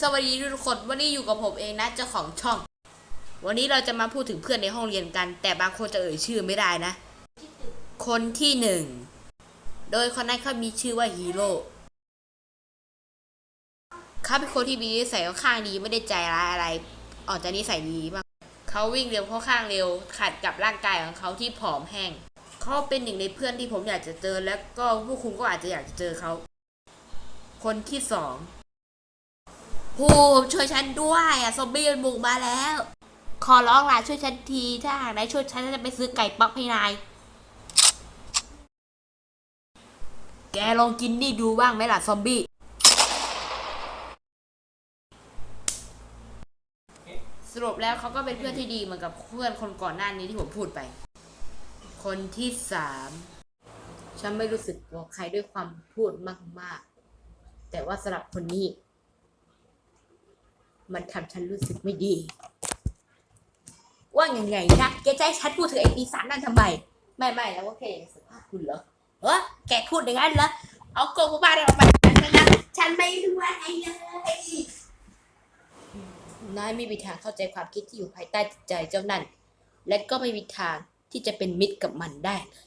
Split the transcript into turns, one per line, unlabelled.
สวัสดีทุกคนวันนี้อยู่กับผมเองนะเจ้าของช่อง วันนี้เราจะมาพูดถึงเพื่อนในห้องเรียนกัน แต่บางคนจะเอ่ยชื่อไม่ได้นะ คนที่หนึ่งโดยคนนั้นเขามีชื่อว่าฮีโร่เขาเป็นคนที่มีนิสัยค่อนข้างดีไม่ได้ใจร้ายอะไร ออกจากนิสัยดีมากเขาวิ่งเร็วค่อนข้างเร็วขัดกับร่างกายของเขาที่ผอมแห้งเขาเป็นหนึ่งในเพื่อนที่ผมอยากจะเจอ แล้วก็พวกคุณก็อาจจะอยากจะเจอเขาคนที่สอง ภูมิช่วยฉันด้วยอะซอมบี้มันบุกมาแล้ว ขอร้องล่ะช่วยฉันทีถ้าหากนายช่วยฉันฉันจะไปซื้อไก่ป๊อกให้นาย แกลองกินนี่ดูบ้างไหมล่ะซอมบี้ สรุปแล้วเขาก็เป็นเพื่อนที่ดีเหมือนกับเพื่อนคนก่อนหน้านี้ที่ผมพูดไป คนที่สาม ฉันไม่รู้สึกกลัวใครด้วยความพูดมาก ๆ แต่ว่าสำหรับคนนี้ มันทำฉันรู้สึกไม่ดี ว่าอย่างไงนะแกจะให้ฉันพูดถึงไอ้ปีศาจนั่นทำไม ไม่ไม่แล้วว่าแกอยากสัมภาษณ์คุณเหรอเออแกพูดอย่างนั้นเหรอ เอาโกงบ้าเราออกไปฉันนะฉันไม่รู้อะไรเลยนายไม่มีทางเข้าใจความคิดที่อยู่ภายใต้จิตใจเจ้านั่น และก็ไม่มีทางที่จะเป็นมิตรกับมันได้เลย